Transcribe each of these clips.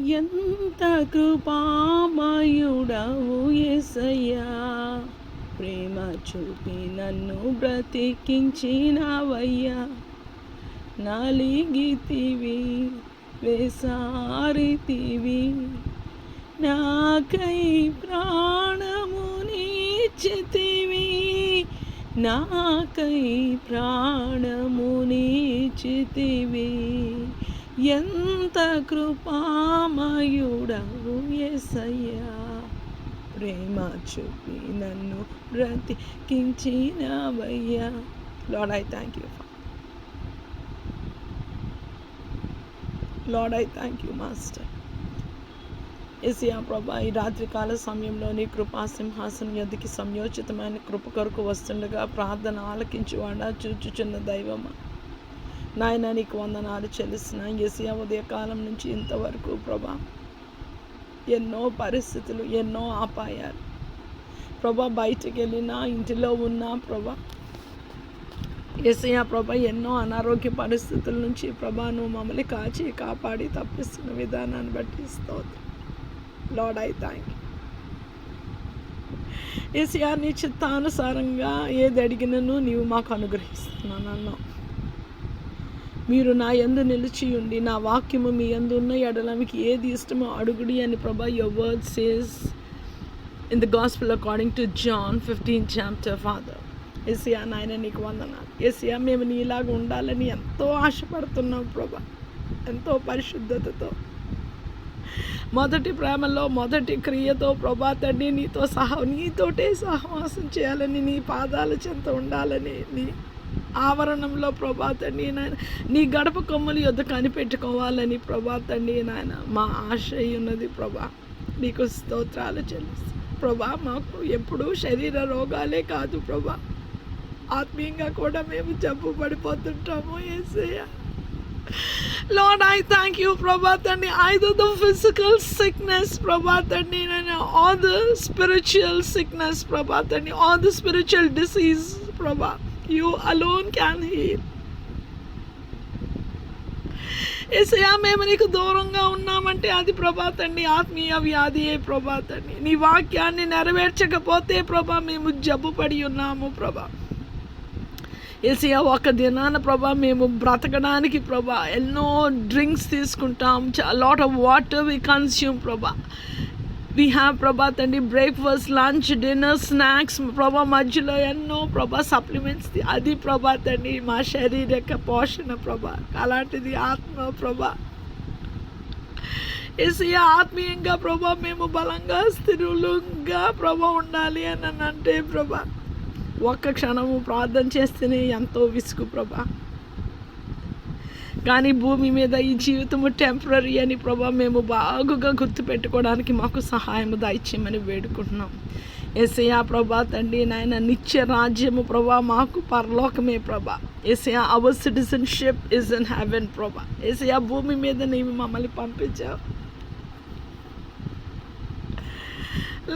ఎంత కృపామయుడవు ఎసయ్యా ప్రేమ చూపి నన్ను బ్రతికించినవయ్యా. నలిగితివి వేసారితివి. నాకై ప్రాణమునిచ్చితివి నాకై ప్రాణమునిచ్చితివి ఎంత కృపామయుడవు ఎసయ్యా ప్రేమ చూపి నన్ను బ్రతికించినవయ్యా. Lord I thank you lord I thank you master Asia ప్రభా ఈ రాత్రికాల సమయంలో నీ కృపా సింహాసనం ఎదుకి సంయోచితమైన కృప కొరకు వస్తుండగా ప్రార్థన ఆలకించి వాడా చూచుచున్న దైవమా? నాయన నీకు వందనాలు చెల్లిసిన ఎసియా ఉదయకాలం నుంచి ఇంతవరకు ప్రభా ఎన్నో పరిస్థితులు ఎన్నో ఆపాయాలు. ప్రభా బయటికి వెళ్ళినా ఇంటిలో ఉన్నా ప్రభా ఎసయ్య ప్రభా ఎన్నో అనారోగ్య పరిస్థితుల నుంచి ప్రభా నువ్వు మమ్మల్ని కాచి కాపాడి తప్పిస్తున్న విధానాన్ని బట్టి స్తోత్రం. లాడ్ ఐ థ్యాంక్ ఏసియా నీ చిత్తానుసారంగా ఏది అడిగినను నీవు మాకు అనుగ్రహిస్తున్నాను అన్నావు మీరు నా యందు నిలిచియుండి నా వాక్యము మీ యందు ఉన్న ఎడల మీకు ఏది ఇష్టమో అడుగుడి అని ప్రభా your word says in the gospel according to John fifteen chapter father Asia నాయన నీకు వందనాలు. ఏసియా మేము నీలాగా ఉండాలని ఎంతో ఆశపడుతున్నాం ప్రభా ఎంతో పరిశుద్ధతతో. మొదటి ప్రేమలో మొదటి క్రియతో ప్రభా తండ్రి నీతో సహా నీతోటే సహవాసం చేయాలని నీ పాదాల చెంత ఉండాలని నీ ఆవరణంలో ప్రభా నాయన నీ గడప కొమ్మలు యొద్ కనిపెట్టుకోవాలని ప్రభా తండ్రి నాయన మా ఆశ ఉన్నది ప్రభా నీకు స్తోత్రాలు చెల్లిస్తాను ప్రభా మాకు ఎప్పుడూ శరీర రోగాలే కాదు ప్రభా ఆత్మీయంగా కూడా మేము జబ్బు పడిపోతుంటాము ఏసయ్య లార్డ్ ఐ థ్యాంక్ యూ ప్రభాత్ అండి ఐదు ద ఫిజికల్ సిక్నెస్ ప్రభాత్ అండి నేను ఆల్ ద స్పిరిచువల్ సిక్నెస్ ప్రభాత్ అండి ఆల్ ద స్పిరిచువల్ డిసీజ్ ప్రభా You alone can heal. ఏసయా మేము నీకు దూరంగా ఉన్నామంటే అది ప్రభాతండి ఆత్మీయ వ్యాధి ఏ ప్రభాతండి. నీ వాక్యాన్ని నెరవేర్చకపోతే ప్రభా మేము జబ్బు పడి ఉన్నాము ప్రభా. ఏసయా ఒక దినాన ప్రభా మేము బ్రతకడానికి ప్రభా ఎన్నో డ్రింక్స్ తీసుకుంటాం lot of water we consume ప్రభా. వీ హ్యావ్ ప్రభా తండ్రి బ్రేక్ఫాస్ట్ లంచ్ డిన్నర్ స్నాక్స్ ప్రభా మధ్యలో ఎన్నో ప్రభా సప్లిమెంట్స్ అది ప్రభా తండ్రి మా శరీరక పోషణ ప్రభా అలాంటిది ఆత్మ ప్రభా ఏసయ్య ఆత్మీయంగా ప్రభా మేము బలంగా స్థిరులుగా ప్రభా ఉండాలి అని అంటే ప్రభా ఒక్క క్షణము ప్రార్థన చేస్తేనే ఎంతో విసుగు ప్రభా కానీ భూమి మీద ఈ జీవితము టెంపరీ అని ప్రభా మేము బాగుగా గుర్తుపెట్టుకోవడానికి మాకు సహాయం దాయిచ్చేయమని వేడుకుంటున్నాం. ఏసయా ప్రభా తండ్రి నాయన నిత్య రాజ్యము ప్రభా మాకు పరలోకమే ప్రభా. ఎసయా our citizenship is in heaven ప్రభా. ఎసయా భూమి మీద నీవు మమ్మల్ని పంపించావు.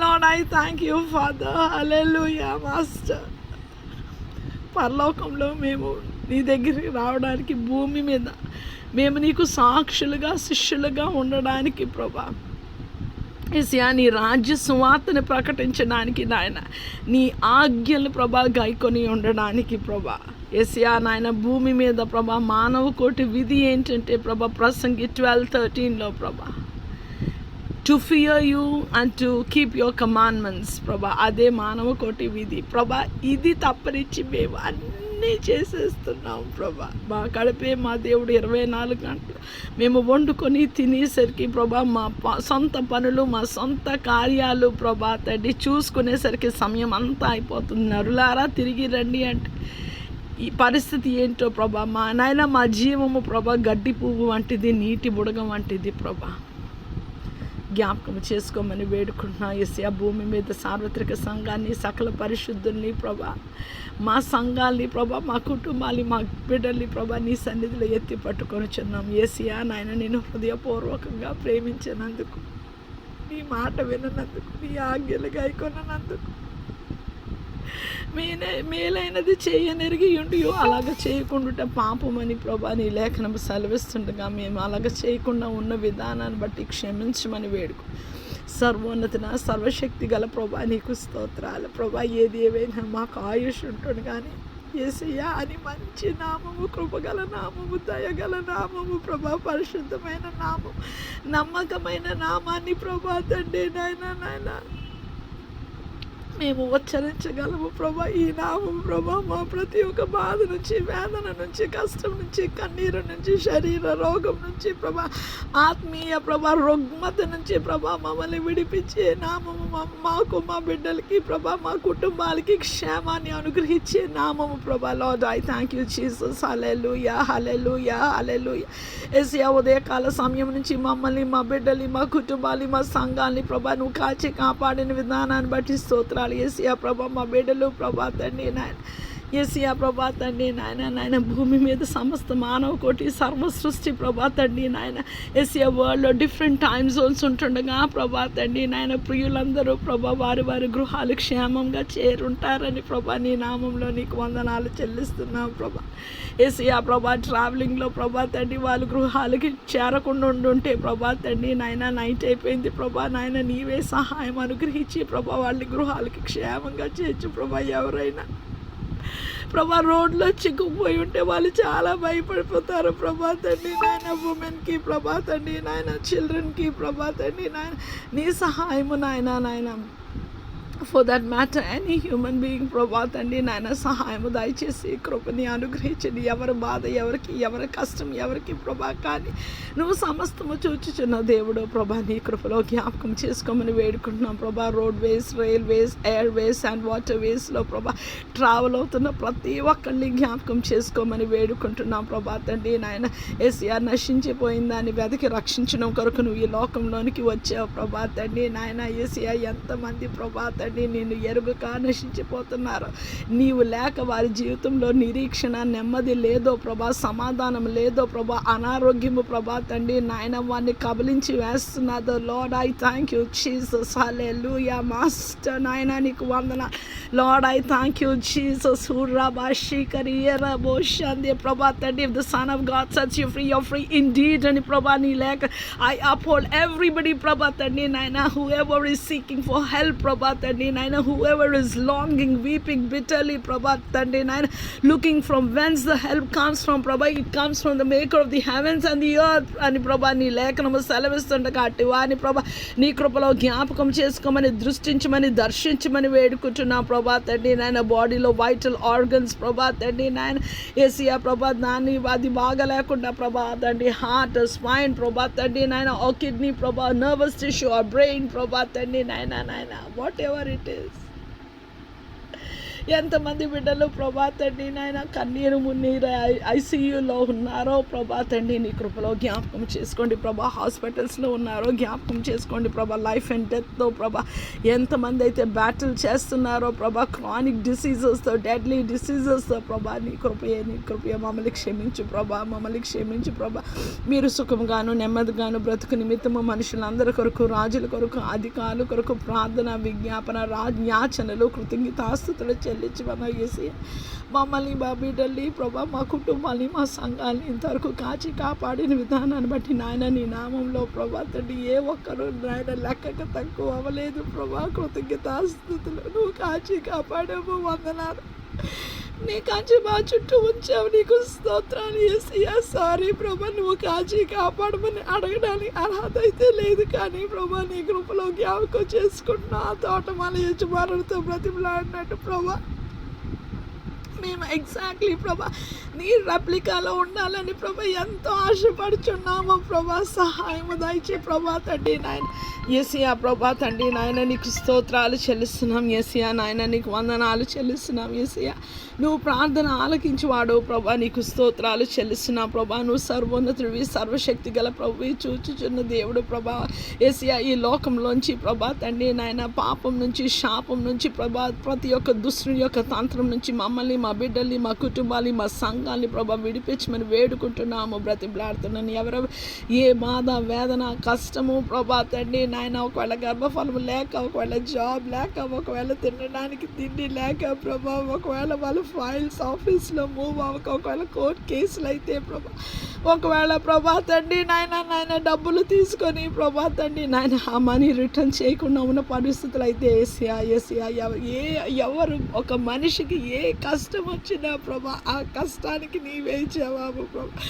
Lord I thank you father hallelujah master పరలోకంలో మేము నీ దగ్గరికి రావడానికి భూమి మీద. మేము నీకు సాక్షులుగా శిష్యులుగా ఉండడానికి ప్రభా. ఏసియా నీ రాజ్య సువార్తను ప్రకటించడానికి నాయన నీ ఆజ్ఞలు ప్రభా గైకొని ఉండడానికి ప్రభా. ఏసియా నాయన భూమి మీద ప్రభా మానవ కోటి విధి ఏంటంటే ప్రభా ప్రసంగి ట్వెల్వ్ థర్టీన్లో ప్రభా. To fear you and to keep your commandments ప్రభా అదే మానవ కోటి విధి. ప్రభా ఇది తప్పనిచ్చి మేము అన్ని చేసేస్తున్నాం ప్రభా. మా కడిపే మా దేవుడు ఇరవై నాలుగు గంటలు. మేము వండుకొని తినేసరికి ప్రభా మా ప- సొంత పనులు మా సొంత కార్యాలు ప్రభా తండ్రి చూసుకునేసరికి సమయం అంతా అయిపోతుంది. నరులారా తిరిగి రండి అంటే ఈ పరిస్థితి ఏంటో ప్రభా మా నాయన మా జీవము ప్రభా గడ్డి పువ్వు వంటిది నీటి బుడగ వంటిది ప్రభా. జ్ఞాపకం చేసుకోమని వేడుకుంటున్నా. ఎస్యా భూమి మీద సార్వత్రిక సంఘాన్ని సకల పరిశుద్ధుల్ని ప్రభా మా సంఘాల్ని ప్రభా మా కుటుంబాన్ని మా బిడ్డల్ని ప్రభా నీ సన్నిధిలో ఎత్తి పట్టుకొని చున్నాం ఏసియా నాయన నేను హృదయపూర్వకంగా ప్రేమించినందుకు నీ మాట విననందుకు నీ ఆజ్ఞలు గాయకొనందుకు మేనే మేలైనది చేయనెరిగి ఉండియో. అలాగ చేయకుండా పాపమని ప్రభా నీ లేఖనం సెలవిస్తుండగా మేము అలాగ చేయకుండా ఉన్న విధానాన్ని బట్టి క్షమించమని వేడుకు. సర్వోన్నతిన సర్వశక్తి గల ప్రభా నీకు స్తోత్రాలు. ప్రభా ఏది ఏవైనా మాకు ఆయుష్ ఉంటుంది కానీ ఏసయ్యా అని మంచి నామము కృపగల నామము దయగల నామము ప్రభా పరిశుద్ధమైన నామం నమ్మకమైన నామాన్ని ప్రభా తండ్రి నాయన నాయన. మేము ఉచ్చరించగలము ప్రభా. ఈ నామం ప్రభా మా ప్రతి ఒక్క బాధ నుంచి వేదన నుంచి కష్టం నుంచి కన్నీరు నుంచి శరీర రోగం నుంచి ప్రభా. ఆత్మీయ ప్రభా రుగ్మత నుంచి ప్రభా మమ్మల్ని విడిపించే నామము మాకు మా బిడ్డలకి ప్రభా మా కుటుంబాలకి క్షేమాన్ని అనుగ్రహించే నామము ప్రభా. Lord I thank you Jesus hallelujah hallelujah hallelujah Asia ఉదయకాల సమయం నుంచి మమ్మల్ని మా బిడ్డల్ని మా కుటుంబాన్ని మా సంఘాన్ని ప్రభా నువ్వు కాచి కాపాడిన విధానాన్ని బట్టి స్తోత్రాలు ఏసియా ప్రభా మా బిడ్డలు ప్రభా తండ్రి నాయన. ఏసియా ప్రభా తండ్రి నాయన నాయన భూమి మీద సమస్త మానవ కోటి సర్వ సృష్టి ప్రభా తండ్రి నాయన. ఏసియా వరల్డ్లో డిఫరెంట్ టైమ్ జోన్స్ ఉంటుండగా ప్రభా తండ్రి నాయన ప్రియులందరూ ప్రభా వారి వారి గృహాలు క్షేమంగా చేరుంటారని ప్రభా నీ నామంలో నీకు వందనాలు చెల్లిస్తున్నాం ప్రభా. ఏసియా ప్రభా ట్రావెలింగ్లో ప్రభా తండ్రి వాళ్ళు గృహాలకి చేరకుండా ఉండుంటే ప్రభా తండ్రి నాయన నైట్ అయిపోయింది ప్రభా నాయన నీవే సహాయం అనుగ్రహించి ప్రభా వాళ్ళ గృహాలకి క్షేమంగా చేర్చు ప్రభా ఎవరైనా. ప్రభా రోడ్లో చిక్కుపోయి ఉంటే వాళ్ళు చాలా భయపడిపోతారు. ప్రభా తండ్రి నాయన ఉమెన్కి ప్రభా తండ్రి నాయన చిల్డ్రన్కి ప్రభా తండ్రి నాయన నీ సహాయము నాయన నాయన. For that matter any human being ప్రభా తండ్రి నాయన సహాయము దయచేసి కృపని అనుగ్రహించండి. ఎవరి బాధ ఎవరికి ఎవరి కష్టం ఎవరికి ప్రభా కానీ నువ్వు సమస్తము చూచుచున్న దేవుడు ప్రభా నీ కృపలో జ్ఞాపకం చేసుకోమని వేడుకుంటున్నాం ప్రభా. Roadways railways airways and water వేస్లో ప్రభా ట్రావెల్ అవుతున్న ప్రతి ఒక్కరిని జ్ఞాపకం చేసుకోమని వేడుకుంటున్నాం ప్రభా తండ్రి నాయన ఎస్ఆర్ నశించిపోయిందని వెతికి రక్షించడం కొరకు నువ్వు ఈ లోకంలోనికి వచ్చావు ప్రభా తండ్రి నాయన ఏసియా ఎంతమంది ప్రభా తండ్రి నిన్ను ఎరుగక నశించిపోతున్నారు. నీవు లేక వారి జీవితంలో నిరీక్షణ నెమ్మది లేదో ప్రభా సమాధానం లేదో ప్రభా అనారోగ్యము ప్రభా తండ్రి నాయన వారిని కబలించి వేస్తున్నదో. Lord I thank you Jesus లూయ మాస్టర్ నాయన నీకు వందన lord I thank you Jesus హుర్రాబాషి కరియరా బోషంది ప్రభా తండ్రి if the son of God such you free free free indeed అని ప్రభా నీ లేక ఐ uphold ఎవ్రీబడి ప్రభా తండ్రి నాయన whoever is seeking for help ప్రభా తండ్రి. నాయన whoever is longing weeping bitterly ప్రభా తండ్రి నాయన looking from whence the help comes from ప్రభా it comes from the maker of the heavens and the earth అని ప్రభా నీ లేఖనము సెలవిస్తుండగా అట్టి వారిని ప్రభా నీ కృపలో జ్ఞాపకం చేసుకోమని దృష్టించమని దర్శించమని వేడుకుంటున్నా ప్రభా తండ్రి నాయన బాడీలో వైటల్ ఆర్గన్స్ ప్రభా తండ్రి నాయన ఏసియా ప్రభా దాన్ని అది బాగా లేకుండా ప్రభా తండ్రి హార్ట్ స్పైన్ ప్రభా తండ్రి నాయన ఆ కిడ్నీ ప్రభా నర్వస్ టిష్యూ ఆ బ్రెయిన్ ప్రభా తండ్రి నాయన నాయన వాట్ ఎవర్ ఇట్ ఈస్ ఎంతమంది బిడ్డలు ప్రభాతండి నాయన కన్నీరు మున్నీరు ఐసీయూలో ఉన్నారో ప్రభాతండి నీ కృపలో జ్ఞాపకం చేసుకోండి ప్రభా. హాస్పిటల్స్లో ఉన్నారో జ్ఞాపకం చేసుకోండి ప్రభా. లైఫ్ అండ్ డెత్తో ప్రభా. ఎంతమంది అయితే బ్యాటిల్ చేస్తున్నారో ప్రభా. క్రానిక్ డిసీజెస్తో డెడ్లీ డిసీజెస్తో ప్రభా. నీ కృపయే నీ కృపయే. మమ్మల్ని క్షమించు ప్రభా. మమ్మల్ని క్షమించు ప్రభా. మీరు సుఖంగాను నెమ్మదిగాను బ్రతుకు నిమిత్తము మనుషులందరి కొరకు రాజుల కొరకు అధికారుల కొరకు ప్రార్థన విజ్ఞాపన రాజ్ఞాచనలు కృతజ్ఞతాస్తుతులు చెల్లి చెల్లించి వేసి మమ్మల్ని మా బిడ్డల్ని ప్రభా మా కుటుంబాన్ని మా సంఘాన్ని ఇంతవరకు కాచి కాపాడిన విధానాన్ని బట్టి నాయన నీ నామంలో ప్రభా తండ్రి ఏ ఒక్కరు నాయన లెక్కకు తక్కువ అవ్వలేదు. ప్రభా కృతజ్ఞతాస్తుతులు నువ్వు కాచి కాపాడాము వందనాలు. నీ కాంచి మా చుట్టూ ఉంచావు. నీకు స్తోత్రాలు ఏసయ్యా సారీ ప్రభా నువ్వు కాచి కాపాడమని అడగడానికి అర్హత అయితే లేదు కానీ ప్రభా నీ కృపలో జ్ఞాపకం చేసుకుంటున్నా ఆ తోటమాల యజమానులతో బ్రతిమలాడినట్టు ప్రభా. మేము ఎగ్జాక్ట్లీ ప్రభా నీ రెప్లికాలో ఉండాలని ప్రభా ఎంతో ఆశపడుచున్నాము ప్రభా సహాయము దయచే ప్రభా తండ్రి నాయన. ఏసియా ప్రభా తండ్రి నాయన నీకు స్తోత్రాలు చెల్లిస్తున్నాం ఏసియా నాయన నీకు వందనాలు చెల్లిస్తున్నాం ఏసియా నువ్వు ప్రార్థన ఆలకించువాడు ప్రభా నీకు స్తోత్రాలు చెల్లిస్తున్నావు ప్రభా. నువ్వు సర్వోన్నతుడివి సర్వశక్తి గల ప్రభు చూచుచున్న దేవుడు ప్రభా. ఏసియా ఈ లోకంలోంచి ప్రభా తండ్రి నాయన పాపం నుంచి శాపం నుంచి ప్రభా ప్రతి ఒక్క దుష్టుని యొక్క తంత్రం నుంచి మమ్మల్ని మా బిడ్డల్ని మా కుటుంబాన్ని మా సంఘాన్ని ప్రభా విడిపించమని వేడుకుంటున్నాము బ్రతిమలాడుతున్నాను. ఎవరు ఏ బాధ వేదన కష్టము ప్రభా తండ్రి నాయన ఒకవేళ గర్భఫలం లేక ఒకవేళ జాబ్ లేక ఒకవేళ తినడానికి తిండి లేక ప్రభా ఒకవేళ వాళ్ళు ఫైల్స్ ఆఫీస్లో మూవ్ అవ్వక ఒకవేళ కోర్టు కేసులు అయితే ప్రభా ఒకవేళ ప్రభా తండ్రి నాయన నాయన డబ్బులు తీసుకొని ప్రభా తండ్రి నాయన ఆ మనీ రిటర్న్ చేయకుండా ఉన్న పరిస్థితులు అయితే ఏసియా ఏసియా ఏ ఎవరు ఒక మనిషికి ఏ కష్టం వచ్చినా ప్రభా ఆ కష్టానికి నీవే జవాబు ప్రభా.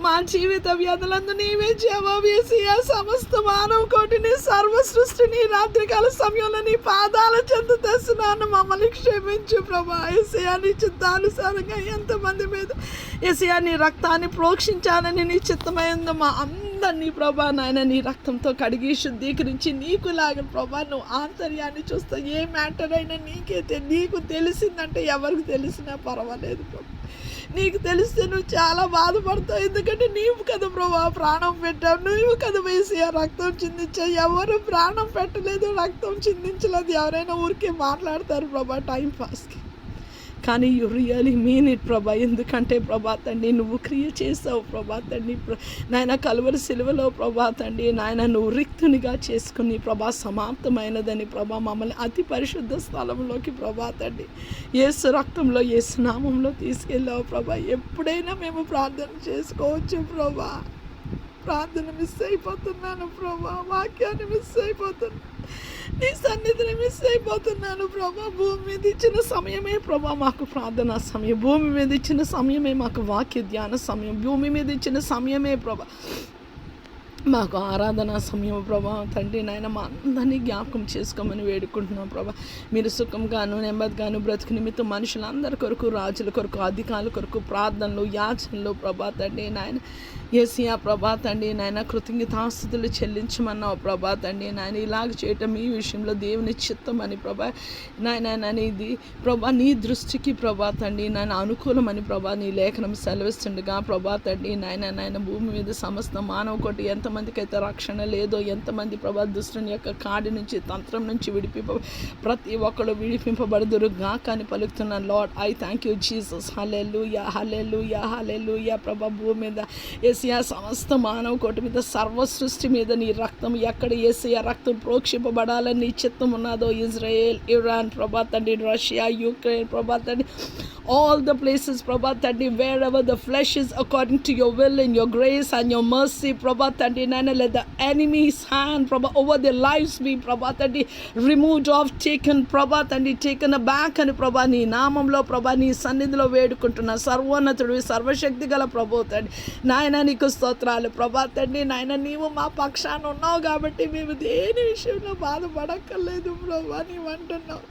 మా జీవిత వ్యధలందు నీవే జవాబు ఏసియా. సమస్త మానవ కోటిని సర్వ సృష్టిని రాత్రికాల సమయంలో నీ పాదాల చెంత తెస్తున్నాను. మమ్మల్ని క్షమించు ప్రభా. ఏసియా నీ చిత్తానుసారంగా ఎంతమంది మీద ఏసియా నీ రక్తాన్ని ప్రోక్షించాను ప్రోక్షించాలని నీ చిత్తమైందో మా అందరినీ ప్రభా నాయన నీ రక్తంతో కడిగి శుద్ధీకరించి నీకు లాగా ప్రభా నువ్వు ఆంతర్యాన్ని చూస్తా ఏ మ్యాటర్ అయినా నీకే నీకు తెలిసిందంటే ఎవరికి తెలిసినా పర్వాలేదు ప్రభా. నీకు తెలిస్తే నువ్వు చాలా బాధపడతావు. ఎందుకంటే నీవు కదా ప్రభా ప్రాణం పెట్టావు. నువ్వు కదా వేసి ఆ రక్తం చిందించావు ఎవరు ప్రాణం పెట్టలేదు రక్తం చిందించలేదు. ఎవరైనా ఊరికే మాట్లాడతారు ప్రభా టైం పాస్కి. కానీ యు రియలీ మీన్ ఇట్ ప్రభా. ఎందుకంటే ప్రభా తండ్రి నువ్వు క్రియ చేసావు ప్రభా తండ్రి. నాయన కలువరి సిలువలో ప్రభా తండ్రి నాయన నువ్వు రిక్తునిగా చేసుకుని ప్రభా సమాప్తమైనదని ప్రభా మమ్మల్ని అతి పరిశుద్ధ స్థలంలోకి ప్రభా తండ్రి. ఏసు రక్తంలో ఏసు నామంలో తీసుకెళ్ళావు ప్రభా. ఎప్పుడైనా మేము ప్రార్థన చేసుకోవచ్చు ప్రభా. ప్రార్థన మిస్ అయిపోతున్నాను ప్రభా. వాక్యాన్ని మిస్ అయిపోతున్నాను నీ సన్నిధిని మిస్ అయిపోతున్నాను ప్రభా. భూమి మీద ఇచ్చిన సమయమే ప్రభా మాకు ప్రార్థనా సమయం. భూమి మీద ఇచ్చిన సమయమే మాకు వాక్య ధ్యాన సమయం. భూమి మీద ఇచ్చిన సమయమే ప్రభా. మాకు ఆరాధన సమయం ప్రభా. తండ్రి నాయన మా అందరినీ జ్ఞాపకం చేసుకోమని వేడుకుంటున్నాం ప్రభా. మీరు సుఖంగాను నెమ్మదిగాను బ్రతుకు నిమిత్తం మనుషులందరి కొరకు రాజుల కొరకు అధికారుల కొరకు ప్రార్థనలు యాచనలు ప్రభా. తండ్రి నాయన ఏసియా ప్రభా తండ్రి నాయన కృతజ్ఞతాస్తుతులు చెల్లించమన్నావు ప్రభా. తండ్రి నాయన ఇలాగ చేయటం ఈ విషయంలో దేవుని చిత్తం అని ప్రభా. నాయన అనేది ఇది ప్రభా నీ దృష్టికి ప్రభా. తండ్రి నాయన అనుకూలమని ప్రభా. నీ లేఖనం సెలవిస్తుండగా ప్రభా. తండ్రి నాయన నాయన భూమి మీద సమస్త మానవ కోటి ఎంతమందికి అయితే రక్షణ లేదో ఎంతమంది ప్రభా దుష్టుని యొక్క కాడి నుంచి తంత్రం నుంచి విడిపింప ప్రతి ఒక్కరు విడిపింపబడుదురు గాక అని పలుకుతున్నాను. Lord I thank you Jesus hallelujah hallelujah hallelujah ప్రభా భూమి మీద ఏసియా సమస్త మానవ కోటి మీద సర్వ సృష్టి మీద నీ రక్తం ఎక్కడ ఏసియా రక్తం ప్రోక్షింపబడాలని నీ చిత్తం ఉన్నదో ఇజ్రాయెల్ ఇరాన్ ప్రభా తండ్రి రష్యా యూక్రెయిన్ ప్రభా తండ్రి ఆల్ ద ప్లేసెస్ ప్రభా తండ్రి wherever the flesh is according to your will in your grace and your mercy ప్రభా తండ్రి Tandi, Nana, let the enemy's hand, Prabha, over their lives be, Prabha Tandi, removed off, taken, Prabha Tandi, taken aback, and Prabha, నీ నామంలో ప్రభా నీ సన్నిధిలో వేడుకుంటున్నా సర్వోన్నతుడు సర్వశక్తి గల ప్రభు తండ్రి నాయన నీకు స్తోత్రాలు ప్రభా తండ్రి నాయన నీవు మా పక్షాన ఉన్నావు కాబట్టి మేము దేని విషయంలో బాధపడక్కర్లేదు ప్రభా నీవు అంటున్నావు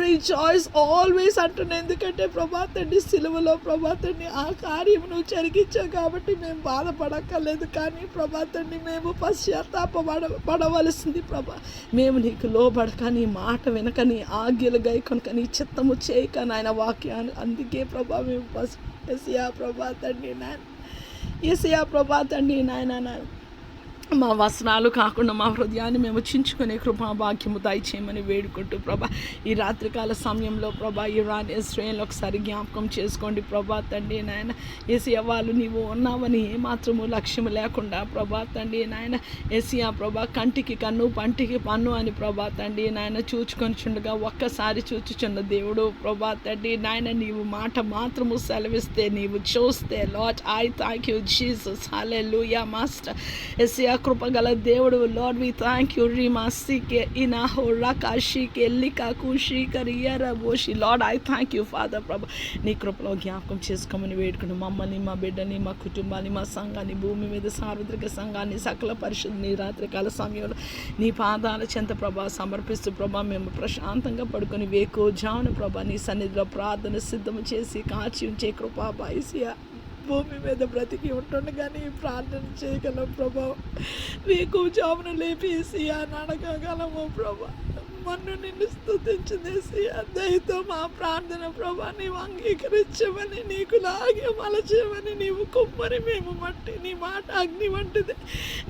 రీచాయిస్ ఆల్వేస్ అంటున్నా. ఎందుకంటే ప్రభాతండి సిలువలో ప్రభాతండి ఆ కార్యం నువ్వు జరిగించావు కాబట్టి మేము బాధపడక్కర్లేదు. కానీ ప్రభాతండి మేము మేము పశ్చాత్తాపడ పడవలసింది ప్రభా. మేము నీకు లోబడక నీ మాట వినక నీ ఆజ్ఞలు గైకొనక నీ చిత్తము చేయక నాయన వాక్యాన్ని అందుకే ప్రభా మేము పసి ఎసియా ప్రభా తండ్రి నాయన ఎసియా ప్రభా తండ్రి నాయన నాయన. మా వస్త్రాలు కాకుండా మా హృదయాన్ని మేము చించుకునే కృపా భాగ్యము దయచేయమని వేడుకుంటూ ప్రభా. ఈ రాత్రికాల సమయంలో ప్రభా ఇరాన్ ఇస్రాయల్ ఒకసారి జ్ఞాపకం చేసుకోండి ప్రభా తండ్రి నాయన. ఏసియా వాళ్ళు నీవు ఉన్నావని ఏమాత్రము లక్ష్యం లేకుండా ప్రభా తండ్రి నాయన. ఏసియా ప్రభా కంటికి కన్ను పంటికి పన్ను అని ప్రభా తండ్రి నాయన చూచుకొని చుండగా ఒక్కసారి చూచుచున్న దేవుడు ప్రభా తండ్రి నాయన. నీవు మాట మాత్రము సెలవిస్తే నీవు చూస్తే lord I thank you Jesus hallelujah master ఎస్యా కృపగల దేవుడు లార్డ్ వి థ్యాంక్ యూ రీ సీకే ఇనా హో రకాషికే లికా కుషి కరియర బోషి lord I thank you father ప్రభా నీ కృపలో జ్ఞాపకం చేసుకోమని వేడుకుని మమ్మల్ని మా బిడ్డని మా కుటుంబాన్ని మా సంఘాన్ని భూమి మీద సార్వత్రిక సంఘాన్ని సకల పరిశుద్ధిని రాత్రికాల సమయంలో నీ పాదాల చెంత ప్రభా సమర్పిస్తూ ప్రభా మేము ప్రశాంతంగా పడుకొని వేకో జాను ప్రభా నీ సన్నిధిలో ప్రార్థన సిద్ధము చేసి కాచి ఉంచే కృపా బాయిసియా. భూమి మీద బ్రతికి ఉంటుండగానే కానీ ప్రార్థన చేయగలం ప్రభా. మీకు జామును లేపేసి అని అడగగలము ప్రభా. మన్ను నిన్ను స్థుతించింది ఏసయ్యా మా ప్రార్థన ప్రభా నీవు అంగీకరించమని నీకు లాగే మలచేయమని నీవు కుమ్మరి మేము మట్టి నీ మాట అగ్ని వంటిది.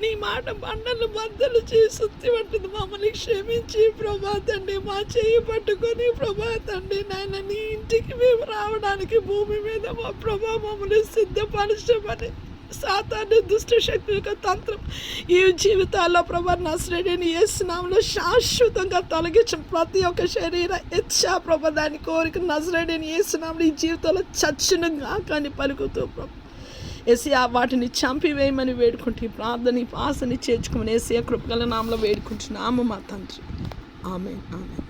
నీ మాట బండలు బద్దలు చేసి వంటిది. మమ్మల్ని క్షమించి ప్రభా తండ్రి మా చేయి పట్టుకొని ప్రభా తండ్రి నాయన నీ ఇంటికి మేము రావడానికి భూమి మీద మా ప్రభా మమ్మల్ని సిద్ధపరచమని సాతాన్ని దుష్ట శక్తి యొక్క తంత్రం ఈ జీవితాల్లో ప్రభా నశ్రేణిని ఏసునామలో శాశ్వతంగా తొలగించిన ప్రతి ఒక్క శరీర ఇచ్చా ప్రభా దాని కోరిక నశ్రేణిని ఏసునామలు ఈ జీవితంలో చచ్చునుగా కానీ పలుకుతూ ప్రభు. ఏసియా వాటిని చంపివేయమని వేడుకుంటే ప్రార్థన ఈ పాసని చేర్చుకోమని ఏసియా కృపగల నామలో వేడుకుంటున్నాము మా తండ్రి. ఆమె ఆమె